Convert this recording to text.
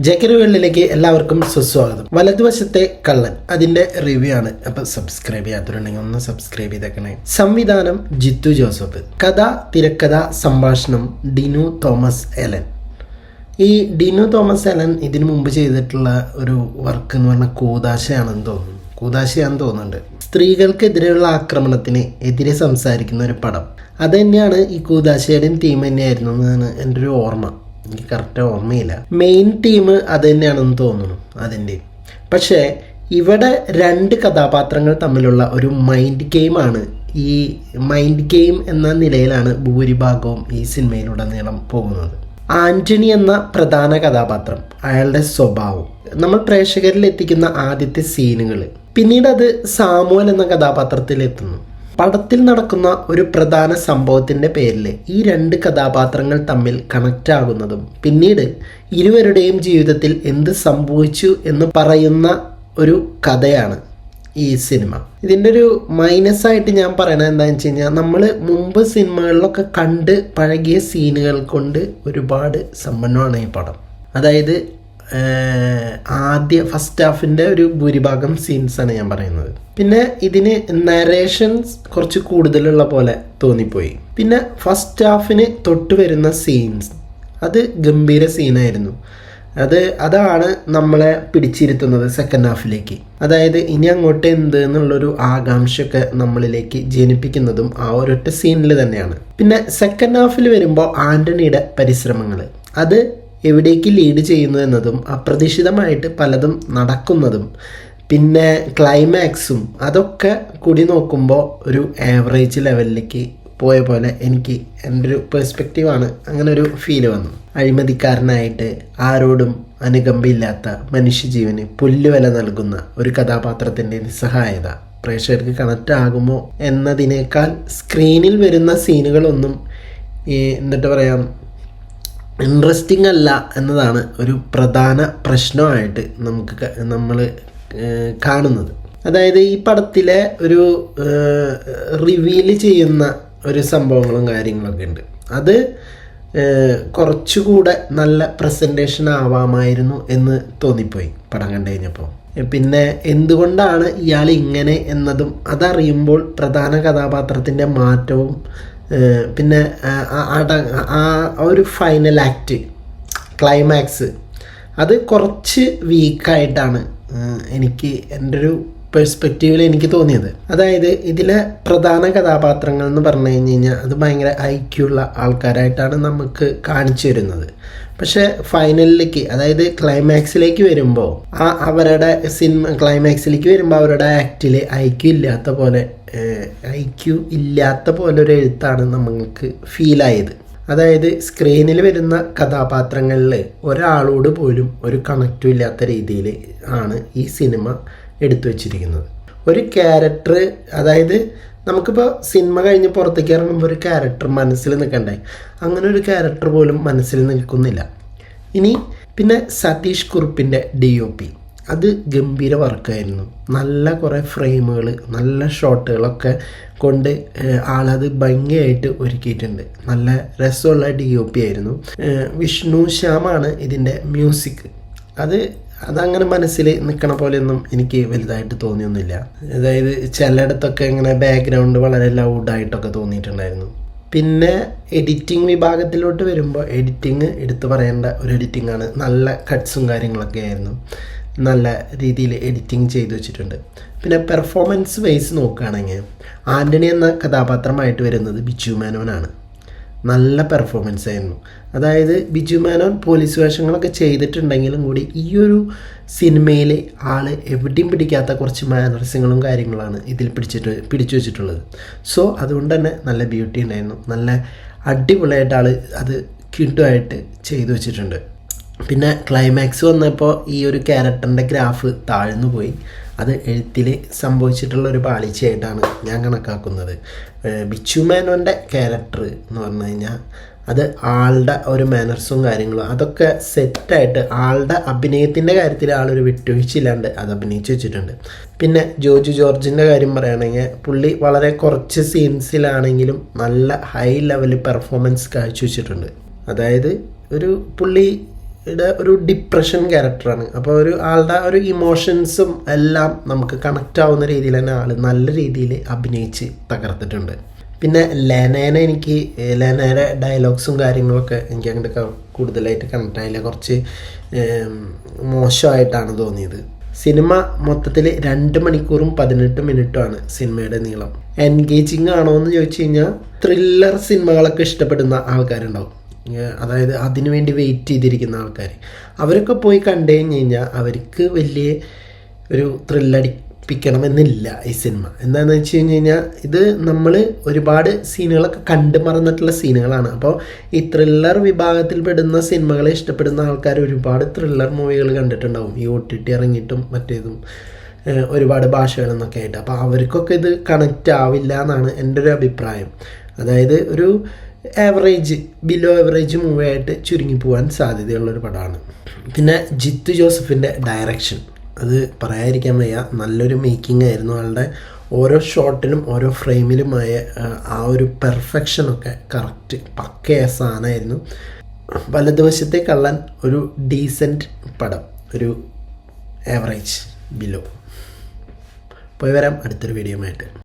ജക്കര് വേൾഡിലേക്ക് എല്ലാവർക്കും സുസ്വാഗതം. വലതുവശത്തെ കള്ളൻ അതിന്റെ റിവ്യൂ ആണ്. അപ്പൊ സബ്സ്ക്രൈബ് ചെയ്യാത്തവരുണ്ടെങ്കിൽ ഒന്ന് സബ്സ്ക്രൈബ് ചെയ്തേക്കണേ. സംവിധാനം ജിത്തു ജോസഫ്. കഥ തിരക്കഥ സംഭാഷണം ഡിനു തോമസ് എലൻ. ഈ ഡിനു തോമസ് എലൻ ഇതിനു മുമ്പ് ചെയ്തിട്ടുള്ള ഒരു വർക്ക് എന്ന് പറഞ്ഞാൽ കൂതാശയാണെന്ന് തോന്നുന്നു. കൂതാശയാണെന്ന് തോന്നുന്നുണ്ട്. സ്ത്രീകൾക്കെതിരെയുള്ള ആക്രമണത്തിന് എതിരെ സംസാരിക്കുന്ന ഒരു പടം. അത് തന്നെയാണ് ഈ കൂതാശയുടെയും തീം തന്നെയായിരുന്നു എന്നാണ് എന്റെ ഒരു ഓർമ്മ. എനിക്ക് കറക്റ്റ് ഓർമ്മയില്ല. മെയിൻ ടീം അത് തന്നെയാണെന്ന് തോന്നുന്നു അതിന്റെ. പക്ഷേ ഇവിടെ രണ്ട് കഥാപാത്രങ്ങൾ തമ്മിലുള്ള ഒരു മൈൻഡ് ഗെയിമാണ് ഈ മൈൻഡ് ഗെയിം എന്ന നിലയിലാണ് ഭൂരിഭാഗവും ഈ സിനിമയിലുടനീളം പോകുന്നത്. ആന്റണി എന്ന പ്രധാന കഥാപാത്രം അയാളുടെ സ്വഭാവം. നമ്മൾ പ്രേക്ഷകരിൽ എത്തിക്കുന്ന ആദ്യത്തെ സീനുകൾ പിന്നീട് അത് സാമുവൽ എന്ന കഥാപാത്രത്തിൽ എത്തുന്നു. പടത്തിൽ നടക്കുന്ന ഒരു പ്രധാന സംഭവത്തിന്റെ പേരിൽ ഈ രണ്ട് കഥാപാത്രങ്ങൾ തമ്മിൽ കണക്റ്റ് ആകുന്നതും പിന്നീട് ഇരുവരുടെയും ജീവിതത്തിൽ എന്ത് സംഭവിച്ചു എന്ന് പറയുന്ന ഒരു കഥയാണ് ഈ സിനിമ. ഇതിന്റെ ഒരു മൈനസ് ആയിട്ട് ഞാൻ പറയണത് എന്താണെന്ന് വെച്ച് കഴിഞ്ഞാൽ നമ്മൾ മുമ്പ് സിനിമകളിലൊക്കെ കണ്ട് പഴകിയ സീനുകൾ കൊണ്ട് ഒരുപാട് സമ്പന്നമാണ് ഈ പടം. അതായത് ആദ്യ ഫസ്റ്റ് ഹാഫിന്റെ ഒരു ഭൂരിഭാഗം സീൻസാണ് ഞാൻ പറയുന്നത്. പിന്നെ ഇതിന് നരേഷൻസ് കുറച്ച് കൂടുതലുള്ള പോലെ തോന്നിപ്പോയി. പിന്നെ ഫസ്റ്റ് ഹാഫിന് തൊട്ട് വരുന്ന സീൻസ് അത് ഗംഭീര സീനായിരുന്നു അത് അതാണ് നമ്മളെ പിടിച്ചിരുത്തുന്നത് സെക്കൻഡ് ഹാഫിലേക്ക് അതായത് ഇനി അങ്ങോട്ട് എന്ത് എന്നുള്ളൊരു ആകാംക്ഷയൊക്കെ നമ്മളിലേക്ക് ജനിപ്പിക്കുന്നതും ആ ഒരൊറ്റ സീനിൽ തന്നെയാണ്. പിന്നെ സെക്കൻഡ് ഹാഫിൽ വരുമ്പോൾ ആന്റണിയുടെ പരിശ്രമങ്ങൾ അത് എവിടേക്ക് ലീഡ് ചെയ്യുന്നു എന്നതും അപ്രതീക്ഷിതമായിട്ട് പലതും നടക്കുന്നതും. പിന്നെ ക്ലൈമാക്സും അതൊക്കെ കൂടി നോക്കുമ്പോൾ ഒരു ആവറേജ് ലെവലിലേക്ക് പോയ പോലെ എനിക്ക് എന്റെ ഒരു പേഴ്സ്പെക്റ്റീവാണ് അങ്ങനെ ഒരു ഫീൽ വന്നു. അഴിമതിക്കാരനായിട്ട് ആരോടും അനുകമ്പയില്ലാത്ത മനുഷ്യജീവന് പുല്ലുവില നൽകുന്ന ഒരു കഥാപാത്രത്തിന്റെ നിസ്സഹായത പ്രേക്ഷകർക്ക് കണക്റ്റ് ആകുമോ എന്നതിനേക്കാൾ സ്ക്രീനിൽ വരുന്ന സീനുകളൊന്നും ഈ എന്നിട്ട് പറയാം ഇൻട്രസ്റ്റിംഗ് അല്ല എന്നതാണ് ഒരു പ്രധാന പ്രശ്നമായിട്ട് നമുക്ക് നമ്മൾ കാണുന്നത്. അതായത് ഈ പടത്തിലെ ഒരു റിവീൽ ചെയ്യുന്ന ഒരു സംഭവങ്ങളും കാര്യങ്ങളൊക്കെ ഉണ്ട്. അത് കുറച്ചുകൂടെ നല്ല പ്രസന്റേഷൻ ആവാമായിരുന്നു എന്ന് തോന്നിപ്പോയി പടം കണ്ടു കഴിഞ്ഞപ്പോൾ. പിന്നെ എന്തുകൊണ്ടാണ് ഇയാൾ ഇങ്ങനെ എന്നതും അതറിയുമ്പോൾ പ്രധാന കഥാപാത്രത്തിന്റെ മാറ്റവും പിന്നെ ആ- ഒരു ഫൈനൽ ആക്ട് ക്ലൈമാക്സ് അത് കുറച്ച് വീക്കായിട്ടാണ് എനിക്ക് എന്റെ ഒരു പെർസ്പെക്റ്റീവിൽ എനിക്ക് തോന്നിയത്. അതായത് ഇതിലെ പ്രധാന കഥാപാത്രങ്ങൾ എന്ന് പറഞ്ഞു കഴിഞ്ഞ് കഴിഞ്ഞാൽ അത് ഭയങ്കര ഐക്യമുള്ള ആൾക്കാരായിട്ടാണ് നമുക്ക് കാണിച്ചു തരുന്നത്. പക്ഷേ ഫൈനലിലേക്ക് അതായത് ക്ലൈമാക്സിലേക്ക് വരുമ്പോൾ ആ അവരുടെ സിനിമ ക്ലൈമാക്സിലേക്ക് വരുമ്പോൾ അവരുടെ ആക്റ്റിൽ ഐക്യു ഇല്ലാത്ത പോലെ ഐക്യു ഇല്ലാത്ത പോലെ ഒരു എഴുത്താണ് നമുക്ക് ഫീലായത് അതായത് സ്ക്രീനിൽ വരുന്ന കഥാപാത്രങ്ങളിൽ ഒരാളോട് പോലും ഒരു കണക്റ്റും ഇല്ലാത്ത രീതിയിൽ ആണ് ഈ സിനിമ എടുത്തു വച്ചിരിക്കുന്നത്. ഒരു ക്യാരക്ടർ അതായത് നമുക്കിപ്പോൾ സിനിമ കഴിഞ്ഞ് പുറത്തേക്ക് ഇറങ്ങുമ്പോൾ ഒരു ക്യാരക്ടർ മനസ്സിൽ നിൽക്കണ്ടേ? അങ്ങനെ ഒരു ക്യാരക്ടർ പോലും മനസ്സിൽ നിൽക്കുന്നില്ല. ഇനി പിന്നെ സതീഷ് കുറുപ്പിന്റെ ഡി ഒ പി അത് ഗംഭീര വർക്കായിരുന്നു നല്ല കുറേ ഫ്രെയിമുകൾ നല്ല ഷോട്ടുകളൊക്കെ കൊണ്ട് ആളത് ഭംഗിയായിട്ട് ഒരുക്കിയിട്ടുണ്ട്. നല്ല രസമുള്ള ഡി ഒ പി ആയിരുന്നു. വിഷ്ണു ശ്യാമാണ് ഇതിന്റെ മ്യൂസിക് അത് അതങ്ങനെ മനസ്സിൽ നിൽക്കണ പോലെയൊന്നും എനിക്ക് വലുതായിട്ട് തോന്നിയൊന്നുമില്ല. അതായത് ചിലയിടത്തൊക്കെ ഇങ്ങനെ ബാക്ക്ഗ്രൗണ്ട് വളരെ ലൗഡായിട്ടൊക്കെ തോന്നിയിട്ടുണ്ടായിരുന്നു. പിന്നെ എഡിറ്റിംഗ് വിഭാഗത്തിലോട്ട് വരുമ്പോൾ എഡിറ്റിംഗ് എടുത്തു പറയേണ്ട ഒരു എഡിറ്റിംഗ് ആണ്. നല്ല കട്ട്സും കാര്യങ്ങളൊക്കെ ആയിരുന്നു. നല്ല രീതിയിൽ എഡിറ്റിംഗ് ചെയ്തു വെച്ചിട്ടുണ്ട്. പിന്നെ പെർഫോമൻസ് വൈസ് നോക്കുകയാണെങ്കിൽ ആന്റണി എന്ന കഥാപാത്രമായിട്ട് വരുന്നത് ബിജു മേനോനാണ് നല്ല പെർഫോമൻസ് ആയിരുന്നു. അതായത് ബിജു മേനോൻ പോലീസ് വേഷങ്ങളൊക്കെ ചെയ്തിട്ടുണ്ടെങ്കിലും കൂടി ഈ ഒരു സിനിമയിൽ ആൾ എവിടെയും പിടിക്കാത്ത കുറച്ച് മാനർസ്യങ്ങളും കാര്യങ്ങളാണ് ഇതിൽ പിടിച്ചിട്ട് പിടിച്ചു വെച്ചിട്ടുള്ളത്. സോ അതുകൊണ്ട് തന്നെ നല്ല ബ്യൂട്ടി ഉണ്ടായിരുന്നു. നല്ല അടിപൊളിയായിട്ട് ആൾ അത് കിട്ടുമായിട്ട് ചെയ്തു വെച്ചിട്ടുണ്ട്. പിന്നെ ക്ലൈമാക്സ് വന്നപ്പോൾ ഈ ഒരു ക്യാരക്ടറിന്റെ ഗ്രാഫ് താഴ്ന്നു പോയി. അത് എഴുത്തിൽ സംഭവിച്ചിട്ടുള്ള ഒരു പാളിച്ചയായിട്ടാണ് ഞാൻ കണക്കാക്കുന്നത്. ബിച്ചു മേനോന്റെ ക്യാരക്ടർ എന്ന് പറഞ്ഞു കഴിഞ്ഞാൽ അത് ആളുടെ ഒരു മാനർസും കാര്യങ്ങളും അതൊക്കെ സെറ്റായിട്ട് ആളുടെ അഭിനയത്തിന്റെ കാര്യത്തിൽ ആളൊരു വിട്ടുവീഴ്ചയില്ലാണ്ട് അത് അഭിനയിച്ച് വെച്ചിട്ടുണ്ട്. പിന്നെ ജോജു ജോർജിന്റെ കാര്യം പറയുകയാണെങ്കിൽ പുള്ളി വളരെ കുറച്ച് സീൻസിലാണെങ്കിലും നല്ല ഹൈ ലെവൽ പെർഫോമൻസ് കാഴ്ച വെച്ചിട്ടുണ്ട് അതായത് ഒരു പുള്ളി യുടെ ഒരു ഡിപ്രഷൻ ക്യാരക്ടറാണ് അപ്പോൾ ഒരു ആളുടെ ഒരു ഇമോഷൻസും എല്ലാം നമുക്ക് കണക്റ്റ് ആവുന്ന രീതിയിൽ തന്നെ ആൾ നല്ല രീതിയിൽ അഭിനയിച്ച് തകർത്തിട്ടുണ്ട്. പിന്നെ ലെനേനെ എനിക്ക് ലെനയുടെ ഡയലോഗ്സും കാര്യങ്ങളൊക്കെ എനിക്ക് അങ്ങോട്ട് കൂടുതലായിട്ട് കണക്ട് ആയില്ല. കുറച്ച് മോശമായിട്ടാണ് തോന്നിയത്. സിനിമ മൊത്തത്തിൽ രണ്ട് മണിക്കൂറും പതിനെട്ട് മിനിറ്റുമാണ് സിനിമയുടെ നീളം. എൻഗേജിങ് ആണോ എന്ന് ചോദിച്ചു കഴിഞ്ഞാൽ ത്രില്ലർ സിനിമകളൊക്കെ ഇഷ്ടപ്പെടുന്ന ആൾക്കാരുണ്ടാവും. അതായത് അതിനു വേണ്ടി വെയിറ്റ് ചെയ്തിരിക്കുന്ന ആൾക്കാർ അവരൊക്കെ പോയി കണ്ടു കഴിഞ്ഞ് കഴിഞ്ഞാൽ അവർക്ക് വലിയ ഒരു ത്രില്ലടിപ്പിക്കണമെന്നില്ല ഈ സിനിമ എന്താണെന്ന് വെച്ച് കഴിഞ്ഞ് കഴിഞ്ഞാൽ ഇത് നമ്മൾ ഒരുപാട് സീനുകളൊക്കെ കണ്ടു മറന്നിട്ടുള്ള സീനുകളാണ് അപ്പോൾ ഈ ത്രില്ലർ വിഭാഗത്തിൽ പെടുന്ന സിനിമകളെ ഇഷ്ടപ്പെടുന്ന ആൾക്കാർ ഒരുപാട് ത്രില്ലർ മൂവികൾ കണ്ടിട്ടുണ്ടാവും. ഈ ഒ ടി ടി ഇറങ്ങിയിട്ടും മറ്റേതും ഒരുപാട് ഭാഷകളെന്നൊക്കെ ആയിട്ട്. അപ്പോൾ അവർക്കൊക്കെ ഇത് കണക്റ്റ് ആവില്ല എന്നാണ് എന്റെ ഒരു അഭിപ്രായം. അതായത് ഒരു ആവറേജ് ബിലോ ആവറേജ് മൂവി ആയിട്ട് ചുരുങ്ങി പോകാൻ സാധ്യതയുള്ളൊരു പടമാണ്. പിന്നെ ജിത്തു ജോസഫിന്റെ ഡയറക്ഷൻ അത് പറയാതിരിക്കാൻ വയ്യ നല്ലൊരു മേക്കിംഗ് ആയിരുന്നു. ആളുടെ ഓരോ ഷോട്ടിലും ഓരോ ഫ്രെയിമിലുമായ ആ, ഒരു പെർഫെക്ഷനൊക്കെ കറക്റ്റ് പക്കയായ സാധനമായിരുന്നു. വലതുവശത്തെ കള്ളൻ ഒരു ഡീസന്റ് പടം ഒരു ആവറേജ് ബിലോ പോയി വരാം അടുത്തൊരു വീഡിയോ ആയിട്ട്.